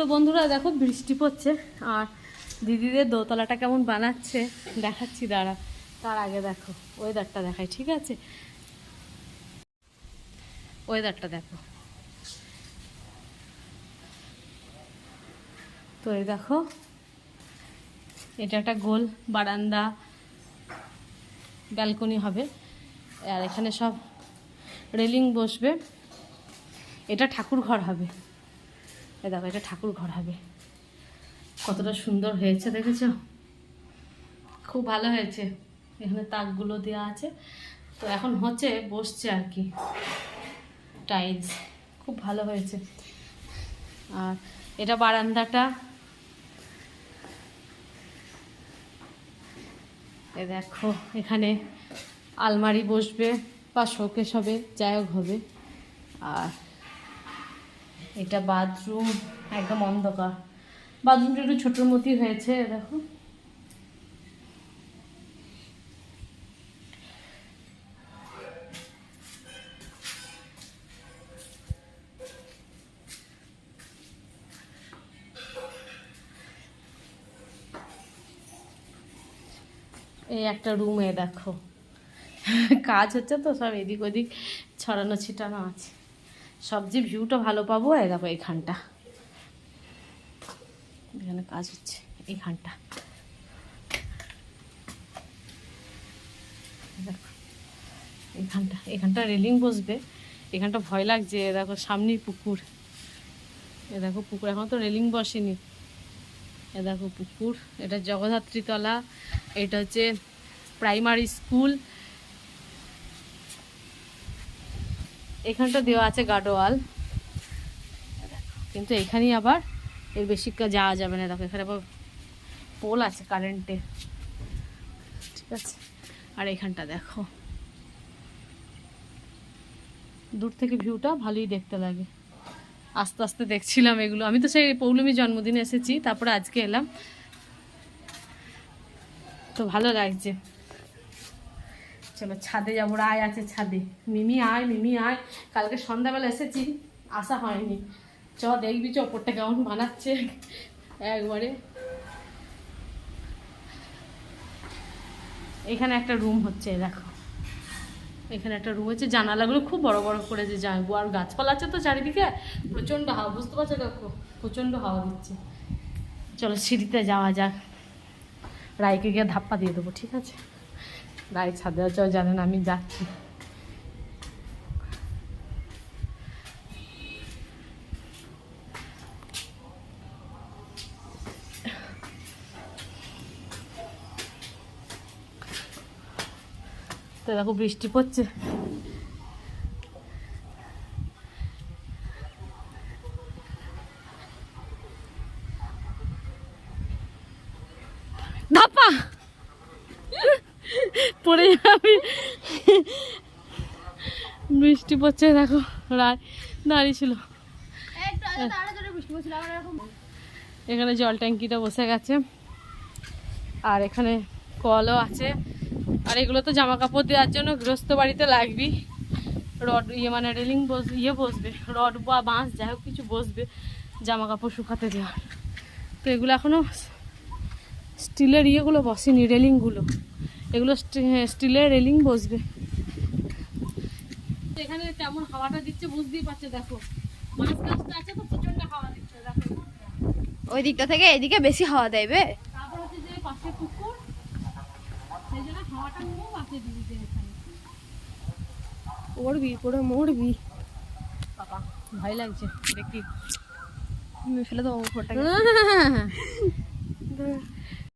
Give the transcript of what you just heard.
তো বন্ধুরা দেখো বৃষ্টি পড়ছে, আর দিদিদের দোতলাটা কেমন বানাচ্ছে, দেখাচ্ছি, দাঁড়া। তার আগে দেখো ওয়েদারটা দেখাই, ঠিক আছে? ওয়েদারটা দেখো। তো এই দেখো, এটা একটা গোল বারান্দা ব্যালকনি হবে, আর এখানে সব রেলিং বসবে। এটা ঠাকুর ঘর হবে। এ দেখো, এটা ঠাকুর ঘর হবে। কতটা সুন্দর হয়েছে, দেখেছ? খুব ভালো হয়েছে। এখানে তাকগুলো দেওয়া আছে। তো এখন হচ্ছে বসছে আর কি। টাইলস খুব ভালো হয়েছে। আর এটা বারান্দাটা। এ দেখো, এখানে আলমারি বসবে বা শোকেস হবে, যাই হোক হবে। আর এটা বাথরুম, একদম অন্ধকার। বাথরুমটা একটু ছোটোর মতোই হয়েছে, দেখো। এই একটা রুমে দেখো। কাজ হচ্ছে তো, সব এদিক ওদিক ছড়ানো ছিটানো আছে। সব যে ভিউটা ভালো পাবো, এই দেখো এইখানটা। এখানে কাজ হচ্ছে, এইখানটা। দেখো এখানটা এখানটা রেলিং বসবে। এখানটা ভয় লাগছে এ দেখো সামনেই পুকুর। এ দেখো পুকুর, এখন তো রেলিং বসেনি। এ দেখো পুকুর, এটা জগদ্ধাত্রী তলা এটা হচ্ছে প্রাইমারি স্কুল এখানটা দেওয়া আছে গার্ডওয়াল কিন্তু এখানেই আবার এর বেশি যাওয়া যাবে না। দেখো, এখানে আবার পোল আছে কারেন্টে। ঠিক আছে? আর এখানটা দেখো। দূর থেকে ভিউটা ভালোই দেখতে লাগে। আস্তে আস্তে দেখছিলাম এগুলো। আমি তো সেই পৌলমী জন্মদিনে এসেছি, তারপরে আজকে এলাম। তো ভালো লাগছে। চলো, ছাদে যাব আয় আছে ছাদে। মিমি আয় মিমি আয়। কালকে সন্ধ্যাবেলা এসেছি, আসা হয়নি। চ, দেখবি চ ওপরটা কেমন বানাচ্ছে। একবারে। এখানে একটা রুম হচ্ছে, দেখো। এখানে একটা রুম হচ্ছে, জানালাগুলো খুব বড় বড় করে যে আর গাছপালা আছে তো চারিদিকে। প্রচণ্ড হাওয়া, বুঝতে পারছ দেখো? প্রচণ্ড হাওয়া দিচ্ছে। চলো, সিঁড়িতে যাওয়া যাক। রায়কে গিয়ে ধাপ্পা দিয়ে দেবো, ঠিক আছে? রায় ছাদে আছে জানেন আমি যাচ্ছি তো দেখো বৃষ্টি পড়ছে ধাপ্পা পড়ে যাবে। বৃষ্টি পড়ছে দেখো রায় দাঁড়িয়ে ছিল। এখানে জল ট্যাঙ্কিটা বসে গেছে। আর এখানে কলও আছে। আর এগুলো তো জামা কাপড় দেওয়ার জন্য গৃহস্থ বাড়িতে লাগবি। রড ইয়ে মানে রেলিং বস ইয়ে বসবে রড বা বাঁশ যাই হোক কিছু বসবে জামা কাপড় শুকাতে দেওয়ার। তো এগুলো এখনও স্টিলের ইয়েগুলো বসেনি রেলিংগুলো। এগুলো স্টি- স্টিলের রেলিং বসবে। এখানে কেমন হাওয়াটা দিচ্ছে বুঝতেই পারছ দেখো। মাছ গাছটা আছে তো প্রচণ্ড হাওয়া দিচ্ছে দেখো। ওই দিকটা থেকে এদিকে বেশি হাওয়া দেবে তারপর হচ্ছে যে পাশে পুকুর সেই জন্য হাওয়াটা খুব আছে দিদিতে এখানে। মরবি পুরো মরবি। বাবা ভয় লাগছে দেখি। আমি ফেলে দেবো ফোনটাকে